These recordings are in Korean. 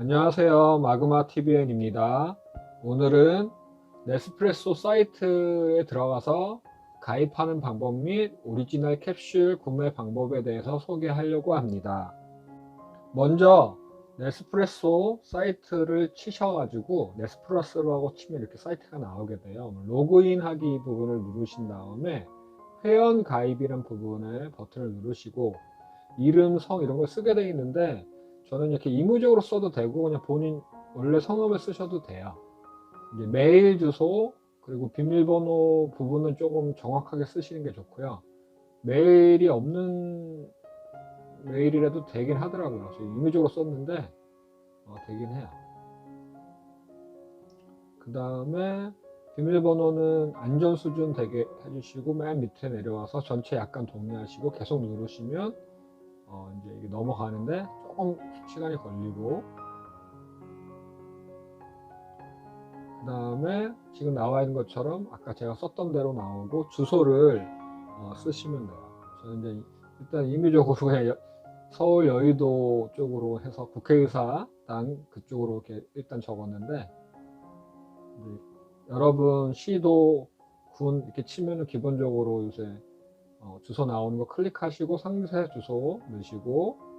안녕하세요. 마그마 TVN입니다. 오늘은 네스프레소 사이트에 들어가서 가입하는 방법 및 오리지널 캡슐 구매 방법에 대해서 소개하려고 합니다. 먼저 네스프레소 사이트를 치셔가지고 네스프레소라고 치면 이렇게 사이트가 나오게 돼요. 로그인 하기 부분을 누르신 다음에 회원 가입이란 부분에 버튼을 누르시고 이름, 성 이런 걸 쓰게 되어 있는데 저는 이렇게 이무적으로 써도 되고 그냥 본인 원래 성함을 쓰셔도 돼요. 이제 메일 주소 그리고 비밀번호 부분은 조금 정확하게 쓰시는 게 좋고요. 메일이 없는 메일이라도 되긴 하더라고요. 저 이무적으로 썼는데 어, 되긴 해요. 그 다음에 비밀번호는 안전 수준 되게 해주시고 맨 밑에 내려와서 전체 약간 동의하시고 계속 누르시면 어, 이제 넘어가는데 조금 시간이 걸리고 그 다음에 지금 나와 있는 것처럼 아까 제가 썼던 대로 나오고 주소를 어, 쓰시면 돼요. 저는 이제 일단 임의적으로 서울 여의도 쪽으로 해서 국회의사당 그쪽으로 이렇게 일단 적었는데 여러분 시도 군 이렇게 치면은 기본적으로 요새 어, 주소 나오는 거 클릭하시고 상세 주소 넣으시고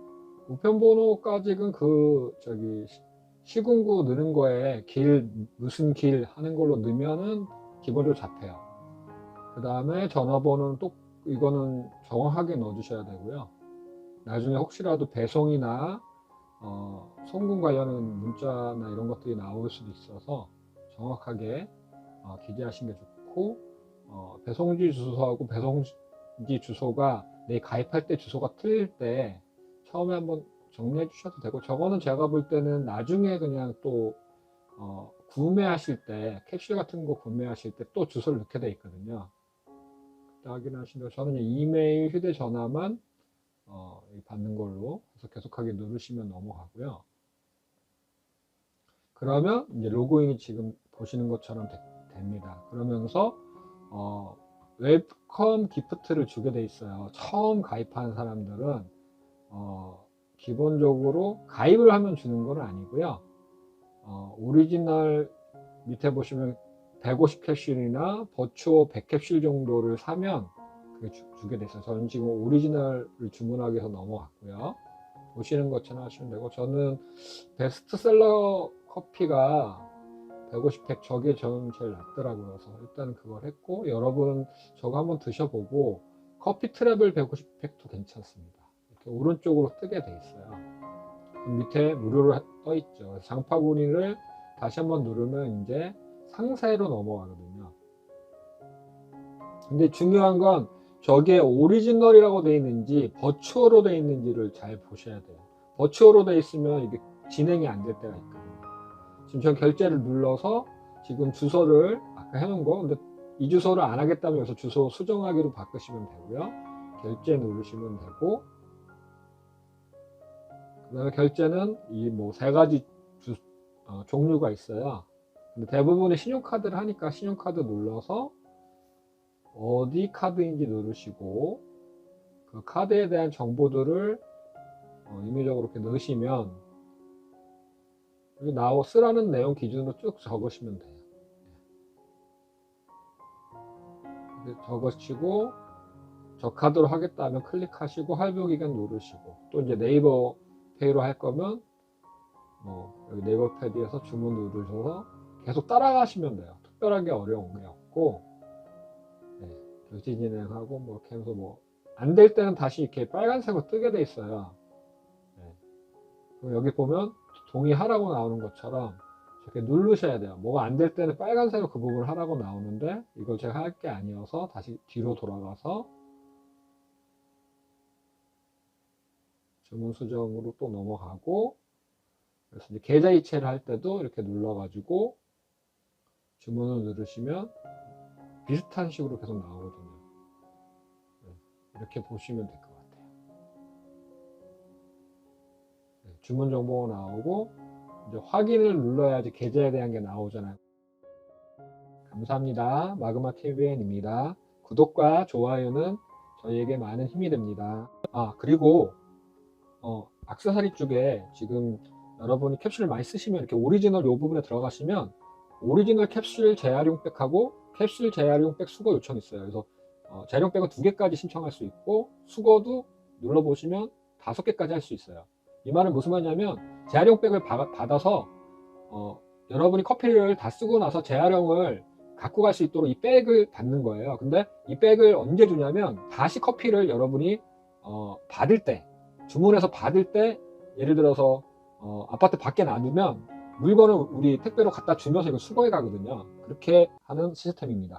우편번호까지는 그 저기 시- 시군구 넣는 거에 길 무슨 길 하는 걸로 넣으면은 기본적으로 잡혀요. 그 다음에 전화번호는 또 이거는 정확하게 넣어주셔야 되고요. 나중에 혹시라도 배송이나 어, 송금 관련한 문자나 이런 것들이 나올 수도 있어서 정확하게 어, 기재하시는 게 좋고 어, 배송지 주소하고 배송지 주소가 내 가입할 때 주소가 틀릴 때 처음에 한번 정리해 주셔도 되고 저거는 제가 볼 때는 나중에 그냥 또 어, 구매하실 때 캡슐 같은 거 구매하실 때 또 주소를 넣게 돼 있거든요. 그때 확인하시면 저는 이메일, 휴대전화만 어, 받는 걸로 해서 계속하게 누르시면 넘어가고요. 그러면 이제 로그인이 지금 보시는 것처럼 되- 됩니다. 그러면서 어, 웰컴 기프트를 주게 돼 있어요. 처음 가입하는 사람들은 어, 기본적으로 가입을 하면 주는 건 아니고요. 어, 오리지널 밑에 보시면 150캡슐이나 버추어 100캡슐 정도를 사면 그게 주, 주게 됐어요. 저는 지금 오리지널을 주문하기 위해서 넘어갔고요. 보시는 것처럼 하시면 되고 저는 베스트셀러 커피가 150팩 저게 저는 제일 낫더라고요. 그래서 일단 그걸 했고 여러분 저거 한번 드셔보고 커피 트래블 150팩도 괜찮습니다. 오른쪽으로 뜨게 돼 있어요. 그럼 밑에 무료로 떠 있죠. 장바구니를 다시 한번 누르면 이제 상세로 넘어가거든요. 근데 중요한 건 저게 오리지널이라고 돼 있는지 버추어로 돼 있는지를 잘 보셔야 돼요. 버추어로 돼 있으면 이게 진행이 안 될 때가 있거든요. 지금 전 결제를 눌러서 지금 주소를 아까 해놓은 거 근데 이 주소를 안 하겠다면 여기서 주소 수정하기로 바꾸시면 되고요. 결제 누르시면 되고 그 다음에 결제는 이 뭐 세 가지 주- 어, 종류가 있어요. 근데 대부분의 신용카드를 하니까 신용카드 눌러서 어디 카드인지 누르시고 그 카드에 대한 정보들을 어, 임의적으로 이렇게 넣으시면 여기 나오 쓰라는 내용 기준으로 쭉 적으시면 돼요. 이렇게 적으시고 저 카드로 하겠다 하면 클릭하시고 할부 기간 누르시고 또 이제 네이버 페이로 할 거면 뭐 여기 네이버 페이에서 주문 누르셔서 계속 따라가시면 돼요. 특별하게 어려운 게 없고 네, 결제 진행하고 뭐 이렇게 해서 뭐 안 될 때는 다시 이렇게 빨간색으로 뜨게 돼 있어요. 네. 여기 보면 동의하라고 나오는 것처럼 이렇게 누르셔야 돼요. 뭐가 안 될 때는 빨간색으로 그 부분을 하라고 나오는데 이걸 제가 할 게 아니어서 다시 뒤로 돌아가서 주문 수정으로 또 넘어가고 그래서 이제 계좌 이체를 할 때도 이렇게 눌러가지고 주문을 누르시면 비슷한 식으로 계속 나오거든요. 네, 이렇게 보시면 될 것 같아요. 네, 주문 정보가 나오고 이제 확인을 눌러야지 계좌에 대한 게 나오잖아요. 감사합니다. 마그마 TVN입니다. 구독과 좋아요는 저희에게 많은 힘이 됩니다. 아 그리고 어, 악세사리 쪽에 지금 여러분이 캡슐을 많이 쓰시면 이렇게 오리지널 요 부분에 들어가시면 오리지널 캡슐 재활용백하고 캡슐 재활용백 수거 요청이 있어요. 그래서 어, 재활용백은 두 개까지 신청할 수 있고 수거도 눌러보시면 다섯 개까지 할 수 있어요. 이 말은 무슨 말이냐면 재활용백을 바- 받아서 어, 여러분이 커피를 다 쓰고 나서 재활용을 갖고 갈 수 있도록 이 백을 받는 거예요. 근데 이 백을 언제 주냐면 다시 커피를 여러분이 어, 받을 때 주문해서 받을 때 예를 들어서 어, 아파트 밖에 놔두면 물건을 우리 택배로 갖다 주면서 이걸 수거해 가거든요. 그렇게 하는 시스템입니다.